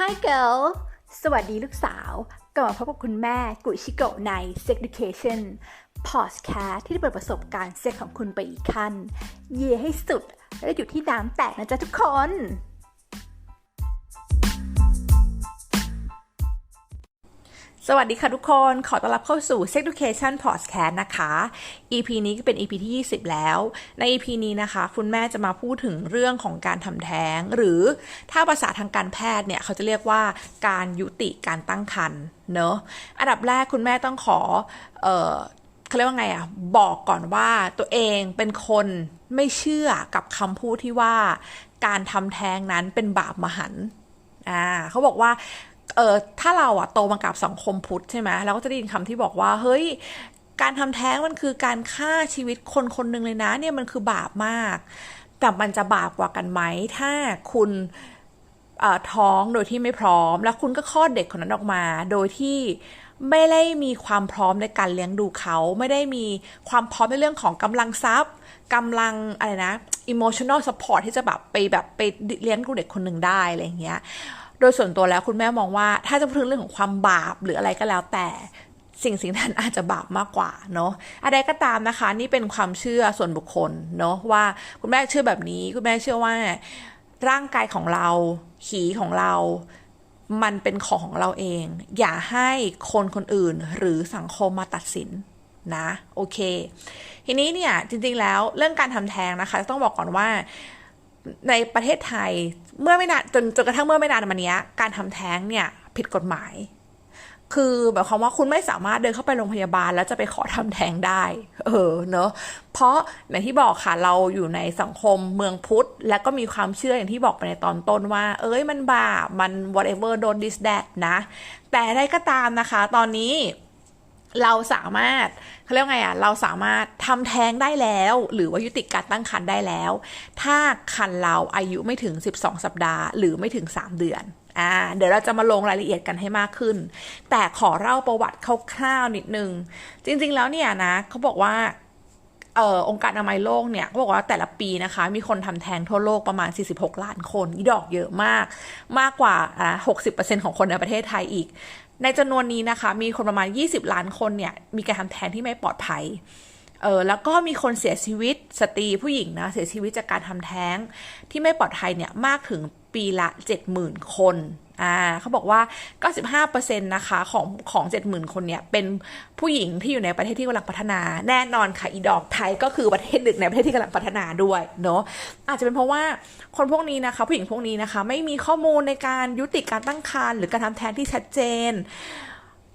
Hi girl สวัสดีลูกสาวกลับมาพบกับคุณแม่กุยชิโกะใน Sex Education Podcast ที่จะเปิดประสบการณ์เซ็กของคุณไปอีกขั้น เย่ให้สุด และอยู่ที่น้ำแตกนะจ๊ะทุกคน สวัสดีค่ะทุกคน ขอต้อนรับเข้าสู่ Sex Education Podcast นะคะ EP นี้ก็เป็น EP ที่ 20 แล้ว ใน EP นี้นะคะ คุณแม่จะมาพูดถึงเรื่องของการทำแท้ง หรือถ้าภาษาทางการแพทย์เนี่ย เขาจะเรียกว่าการยุติการตั้งครรภ์เนอะอันดับแรกคุณแม่ต้องขอ เอ่อเขาเรียกว่าไงอะบอกก่อนว่าตัวเองเป็นคนไม่เชื่อกับคำพูดที่ว่า การทำแท้งนั้นเป็นบาปมหันต์อ่าเขาบอกว่า เออถ้าเราอะโตมากับสังคมพุทธใช่ไหมเราก็จะได้ยินคำที่บอกว่า เฮ้ย การทำแท้งมันคือการฆ่าชีวิตคนคนหนึ่งเลยนะ เนี่ยมันคือบาปมาก แต่มันจะบาปกว่ากันไหม ถ้าคุณท้องโดยที่ไม่พร้อม แล้วคุณก็คลอดเด็กคนนั้นออกมา โดยที่ไม่ได้มีความพร้อมในการเลี้ยงดูเขา ไม่ได้มีความพร้อมในเรื่องของกำลังทรัพย์กำลังอะไรนะ emotional support ที่จะแบบไปแบบไปเลี้ยงดูเด็กคนหนึ่งได้อะไรอย่างเงี้ย โดยส่วนตัวแล้วคุณแม่มองว่า ถ้าจะพูดถึงเรื่องของความบาปหรืออะไรก็แล้วแต่สิ่งสิ่งนั้นอาจจะบาปมากกว่าเนาะอะไรก็ตามนะคะ นี่เป็นความเชื่อส่วนบุคคลเนาะว่าคุณแม่เชื่อแบบนี้ คุณแม่เชื่อว่า ร่างกายของเราขีของเรา มันเป็นของของเราเอง อย่าให้คนคนอื่นหรือสังคมมาตัดสินนะ โอเค ทีนี้เนี่ยจริงๆแล้วเรื่องการทำแท้งนะคะ ต้องบอกก่อนว่า ในประเทศไทยเมื่อไม่นานจนจนกระทั่งเมื่อไม่นานมานี้การทำแท้งเนี่ยผิดกฎหมาย คือแบบความว่าคุณไม่สามารถเดินเข้าไปโรงพยาบาล แล้วจะไปขอทำแท้งได้ เออเนอะเพราะอย่างที่บอกค่ะเราอยู่ในสังคมเมืองพุทธ และก็มีความเชื่ออย่างที่บอกไปในตอนต้นว่า เอ้ยมันบาปมัน whatever don't this that นะ แต่ได้ก็ตามนะคะ ตอนนี้ เราสามารถเขาเรียกไงอะเราสามารถทำแท้งได้แล้ว หรือว่ายุติการตั้งครรภ์ได้แล้ว ถ้าครรภ์เราอายุไม่ถึง 12 สัปดาห์ หรือไม่ถึง 3 เดือนอ่าเดี๋ยวเราจะมาลงรายละเอียดกันให้มากขึ้น แต่ขอเล่าประวัติคร่าวๆนิดนึง จริงๆแล้วเนี่ยนะเขาบอกว่า ออองค์การอนามัยโลกเนี่ยบอกว่าแต่ละปีนะคะ มีคนทำแท้งทั่วโลกประมาณ 46 ล้านคนอีดอกเยอะมาก มากกว่าอ่า60%ของคนในประเทศไทยอีก ในจำนวนนี้นะคะ มีคนประมาณ 20 ล้านคนเนี่ย มีการทำแท้งที่ไม่ปลอดภัยเออแล้วก็มีคนเสียชีวิตสตรีผู้หญิงนะเสียชีวิตจากการทำแท้งที่ไม่ปลอดภัยเนี่ยมากถึงปีละ 70,000 คน อ่าเขาบอกว่า 95%นะคะของของ 70,000 คนเนี่ย เป็นผู้หญิงที่อยู่ในประเทศที่กำลังพัฒนา แน่นอนค่ะ อีดอกไทยก็คือประเทศหนึ่งในประเทศที่กำลังพัฒนาด้วยเนาะอาจจะเป็นเพราะว่าคนพวกนี้นะคะ ผู้หญิงพวกนี้นะคะ ไม่มีข้อมูลในการยุติการตั้งครรภ์หรือการทำแท้งที่ชัดเจน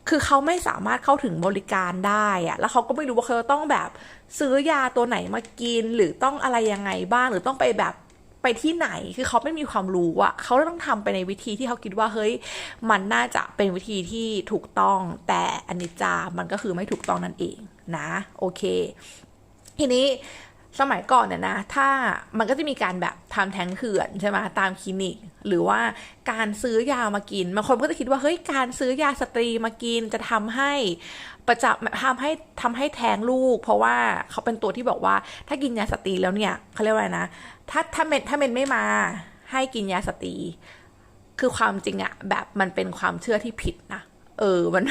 คือเขาไม่สามารถเข้าถึงบริการได้อะแล้วเขาก็ไม่รู้ว่าเขาต้องแบบซื้อยาตัวไหนมากิน หรือต้องอะไรยังไงบ้าง หรือต้องไปแบบ ไปที่ไหนคือเขาไม่มีความรู้อะเขาต้องทำไปในวิธีที่เขาคิดว่าเฮ้ยมันน่าจะเป็นวิธีที่ถูกต้อง แต่อนิจจามันก็คือไม่ถูกต้องนั่นเองนะ โอเค ทีนี้ สมัยก่อนเนี่ยนะ ถ้ามันก็จะมีการแบบทำแท้งเถื่อนใช่ไหมตามคลินิก หรือว่าการซื้อยามากินบางคนก็จะคิดว่าเฮ้ยการซื้อยาสตรีมากินจะทำให้ประจับทำให้ทำให้แท้งลูก เพราะว่าเขาเป็นตัวที่บอกว่า ถ้ากินยาสตรีแล้วเนี่ยเขาเรียกว่านะ ถ้าถ้าเมนถ้าเมนไม่มาให้กินยาสตรี คือความจริงอะแบบมันเป็นความเชื่อที่ผิดนะ เออมัน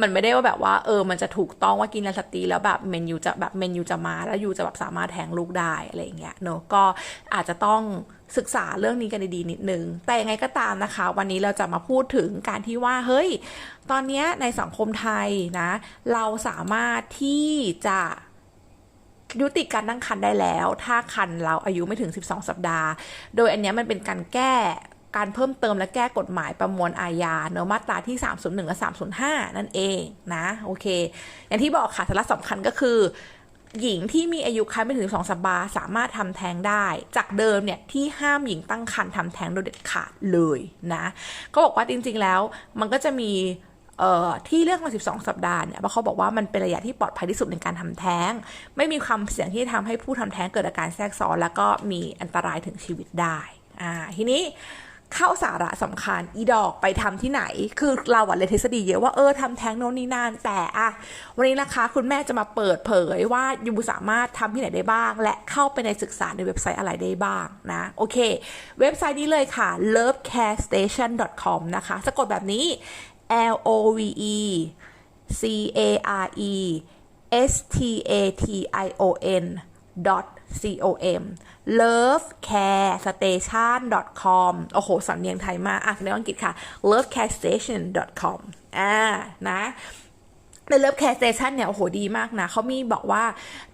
มันไม่ได้ว่าแบบว่า เออ มันจะถูกต้องว่ากินยาสตีแล้วแบบเมนยูจะแบบเมนยูจะมาแล้วยูจะแบบสามารถแทงลูกได้อะไรอย่างเงี้ยเนอะก็อาจจะต้องศึกษาเรื่องนี้กันดีๆนิดนึง แต่ยังไงก็ตามนะคะ วันนี้เราจะมาพูดถึงการที่ว่า เฮ้ย ตอนเนี้ยในสังคมไทยนะ เราสามารถที่จะยุติการตั้งครรภ์ได้แล้ว ถ้าครรภ์เราอายุไม่ถึง 12 สัปดาห์ โดยอันเนี้ยมันเป็นการแก้ การเพิ่มเติมและแก้กฎหมายประมวลอาญาเนอะมาตราที่ 301 และ 305 นั่นเองนะ โอเค อย่างที่บอกค่ะสาระสำคัญก็คือ หญิงที่มีอายุครรภ์ไม่ถึง 2 สัปดาห์สามารถทำแท้งได้ จากเดิมเนี่ยที่ห้ามหญิงตั้งครรภ์ทำแท้งโดยเด็ดขาดเลยนะ ก็บอกว่าจริงๆแล้วมันก็จะมีที่เลือกมา 12 สัปดาห์เนี่ยเพราะเขาบอกว่ามันเป็นระยะที่ปลอดภัยที่สุดในการทำแท้ง ไม่มีความเสี่ยงที่จะทำให้ผู้ทำแท้งเกิดอาการแทรกซ้อน แล้วก็มีอันตรายถึงชีวิตได้ อ่า ทีนี้ เข้าสาระสำคัญอีดอกไปทำที่ไหน คือเราอะเลยทฤษฎีเยอะว่าเออทำแท้งโน่นนี่นั่นแต่อะวันนี้นะคะ คุณแม่จะมาเปิดเผยว่ายูสามารถทำที่ไหนได้บ้าง และเข้าไปในศึกษาในเว็บไซต์อะไรได้บ้างนะ โอเค เว็บไซต์นี้เลยค่ะ lovecarestation.com นะคะ สะกดแบบนี้ L O V E C A R E S T A T I O N dot com lovecarestation.com โอ้โหสำเนียงไทยมากอะในอังกฤษค่ะ lovecarestation.com อ่านะใน Love Care Station เนี่ย โอ้โห ดีมากนะ เขามีบอกว่า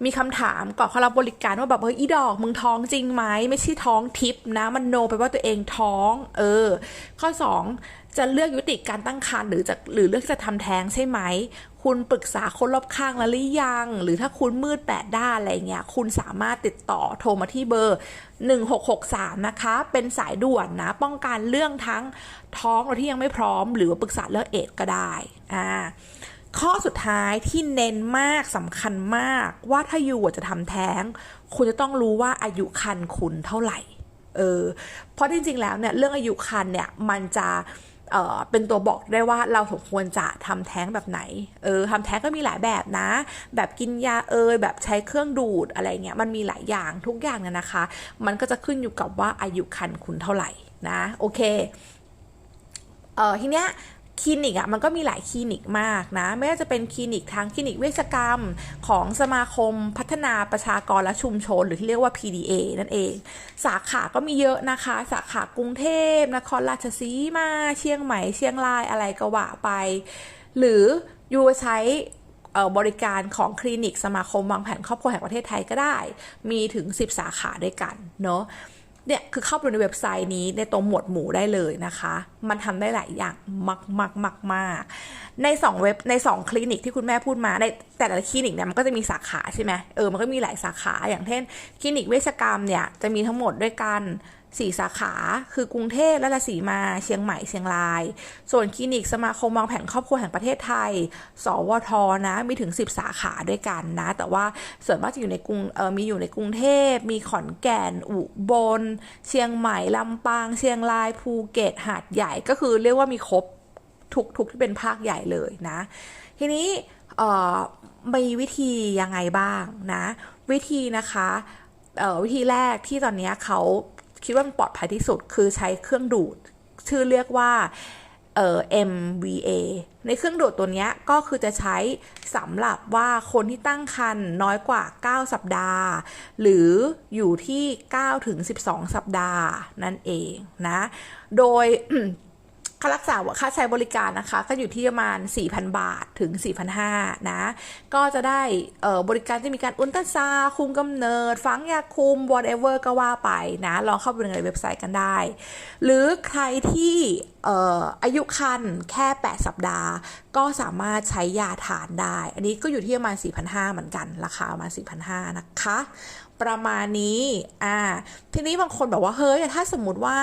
มีคำถามก่อนเขารับบริการว่าแบบ เฮ้ย อีดอกมึงท้องจริงไหม ไม่ใช่ท้องทิพนะ มันโนไปว่าตัวเองท้อง เออ ข้อ 2 จะเลือกยุติการตั้งครรภ์หรือจะหรือเลือกจะทำแท้งใช่ไหม คุณปรึกษาคนรอบข้างแล้วหรือยัง หรือถ้าคุณมืดแปดด้านอะไรเงี้ย คุณสามารถติดต่อโทรมาที่เบอร์ 1663 นะคะ เป็นสายด่วนนะ ป้องกันเรื่องทั้งท้องโดยที่ยังไม่พร้อม หรือว่าปรึกษาเรื่องเอดก็ได้ อ่า ข้อสุดท้ายที่เน้นมากสำคัญมากว่าถ้าอยู่จะทำแท้ง คุณจะต้องรู้ว่าอายุคันคุณเท่าไหร่ เออ เพราะจริงๆแล้วเนี่ยเรื่องอายุคันเนี่ยมันจะ เออเป็นตัวบอกได้ว่าเราสมควรจะทำแท้งแบบไหน เออทำแท้งก็มีหลายแบบนะ แบบกินยาเอยแบบใช้เครื่องดูดอะไรเงี้ย มันมีหลายอย่างทุกอย่างเนี่ยนะคะ มันก็จะขึ้นอยู่กับว่าอายุคันคุณเท่าไหร่นะ โอเค เออทีเนี้ย คลินิกอะมันก็มีหลายคลินิกมากนะ ไม่ว่าจะเป็นคลินิกทางคลินิกเวชกรรม ของสมาคมพัฒนาประชากรและชุมชน หรือที่เรียกว่า PDA นั่นเอง สาขาก็มีเยอะนะคะ สาขากรุงเทพนครราชสีมา เชียงใหม่ เชียงรายอะไรก็ว่าไป หรือยูใช้บริการของคลินิกสมาคมวางแผนครอบครัวแห่งประเทศไทยก็ได้ มีถึง 10 สาขาด้วยกันเนาะ เนี่ยคือเข้าไปในเว็บไซต์นี้ในตรงหมวดหมู่ได้เลยนะคะ มันทำได้หลายอย่างมากมากมากมากในสองเว็บในสองคลินิกที่คุณแม่พูดมาในแต่ละคลินิกเนี่ยมันก็จะมีสาขาใช่ไหมเออมันก็มีหลายสาขาอย่างเช่น คลินิกเวชกรรมเนี่ยจะมีทั้งหมดด้วยกัน สี่สาขา คือกรุงเทพและราศีมา เชียงใหม่ เชียงราย ส่วนคลินิกสมาคมวางแผนครอบครัวแห่งประเทศไทย สวทนะ มีถึง 10 สาขาด้วยกันนะ แต่ว่าส่วนมากจะอยู่ในกรุงเออมีอยู่ในกรุงเทพ มีขอนแก่น อุบล เชียงใหม่ ลำปาง เชียงราย ภูเก็ต หาดใหญ่ ก็คือเรียกว่ามีครบทุกทุกที่เป็นภาคใหญ่เลยนะ ทีนี้มีวิธียังไงบ้างนะ วิธีนะคะวิธีแรกที่ตอนนี้เขา คิดว่ามันปลอดภัยที่สุดคือใช้เครื่องดูด ชื่อเรียกว่าเอ่อ MVA ในเครื่องดูดตัวนี้ก็คือจะใช้สำหรับว่าคนที่ตั้งครรภ์น้อยกว่า 9 สัปดาห์ หรืออยู่ที่9ถึง12 สัปดาห์นั่นเองนะ โดย ค่ารักษาค่าใช้บริการนะคะ ก็อยู่ที่ประมาณ 4,000 บาทถึง 4,500นะ ก็จะได้บริการจะมีการอุลตราซาคุมกำเนิด ฝังยาคุม whatever ก็ว่าไปนะ ลองเข้าไปดูในเว็บไซต์กันได้ หรือใครที่อายุคันแค่ 8 สัปดาห์ ก็สามารถใช้ยาทานได้ อันนี้ก็อยู่ที่ประมาณ4,500เหมือนกัน ราคาประมาณ4,500นะคะ ประมาณนี้ อ่า ทีนี้บางคนบอกว่า เฮ้ย ถ้าสมมติว่า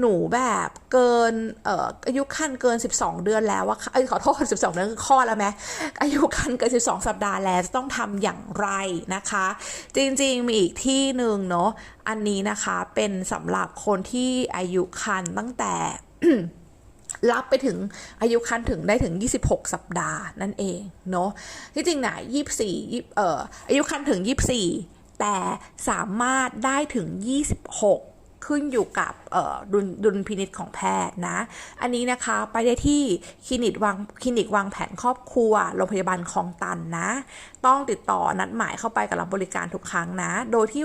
หนูแบบเกิน เอ่อ อายุคันเกิน 12 เดือนแล้วว่าเอ้ย ขอโทษ 12 เดือนคือข้อแล้วไหมอายุคันเกิน 12 สัปดาห์แล้วจะต้องทำอย่างไรนะคะ จริงๆ มีอีกที่หนึ่งเนาะ อันนี้นะคะเป็นสำหรับคนที่อายุคันตั้งแต่รับไปถึงอายุคันถึงได้ถึง 26 สัปดาห์นั่นเองเนาะที่จริงนะ24เอ่ออายุคันถึง 24 แต่สามารถได้ถึง 26ขึ้นอยู่กับดุลดุลพินิษของแพทย์นะ อันนี้นะคะไปได้ที่คลินิกวางคลินิกวางแผนครอบครัวโรงพยาบาลคลองตันนะ ต้องติดต่อนัดหมายเข้าไปกับรับบริการทุกครั้งนะ โดยที่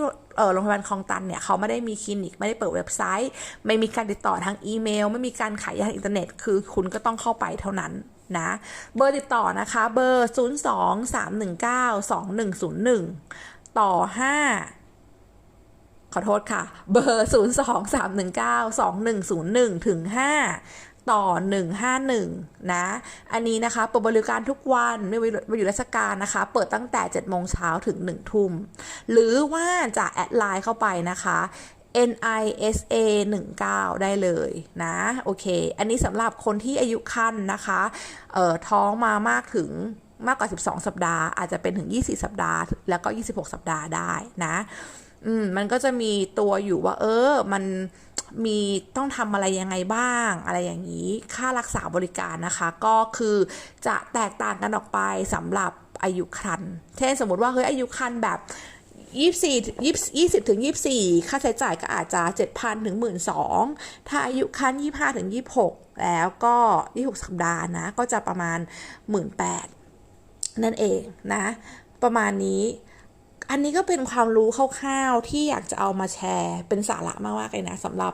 โรงพยาบาลคลองตันเนี่ยเขาไม่ได้มีคลินิกไม่ได้เปิดเว็บไซต์ ไม่มีการติดต่อทางอีเมล ไม่มีการขายทางอินเทอร์เน็ต คือคุณก็ต้องเข้าไปเท่านั้นนะเบอร์ติดต่อนะคะเบอร์ 0 2 3 1 9 2 1 0 1 ต่อ 5 ขอโทษค่ะ เบอร์ 0 2 3 1 9 2 1 0 1ถึง5ต่อ 151 นะ อันนี้นะคะเปิดบริการทุกวันไม่ไปอยู่ราชการนะคะ เปิดตั้งแต่ 7 โมงเช้าถึง 1 ทุ่ม หรือว่าจะแอดไลน์เข้าไปนะคะ NISA 19 ได้เลยนะ โอเค อันนี้สำหรับคนที่อายุคันนะคะ เอ่อ ท้องมามากถึง มากกว่า 12 สัปดาห์ อาจจะเป็นถึง 24 สัปดาห์ แล้วก็ 26 สัปดาห์ได้นะ อืม มันก็จะมีตัวอยู่ว่า เออ มันมีต้องทำอะไรยังไงบ้าง อะไรอย่างนี้ ค่ารักษาบริการนะคะ ก็คือจะแตกต่างกันออกไปสำหรับอายุครรภ์เช่นสมมติว่า เฮ้ย อายุครรภ์แบบยี่สี่ยี่ยี่สิบถึงยี่สี่ค่าใช้จ่ายก็อาจจะเจ็ดพันถึงหมื่นสองถ้าอายุคันยี่ห้าถึงยี่หกแล้วก็ยี่หกสัปดาห์นะ ก็จะประมาณหมื่นแปด นั่นเองนะ ประมาณนี้ อันนี้ก็เป็นความรู้คร่าวๆที่อยากจะเอามาแชร์เป็นสาระมากๆเลยนะสำหรับ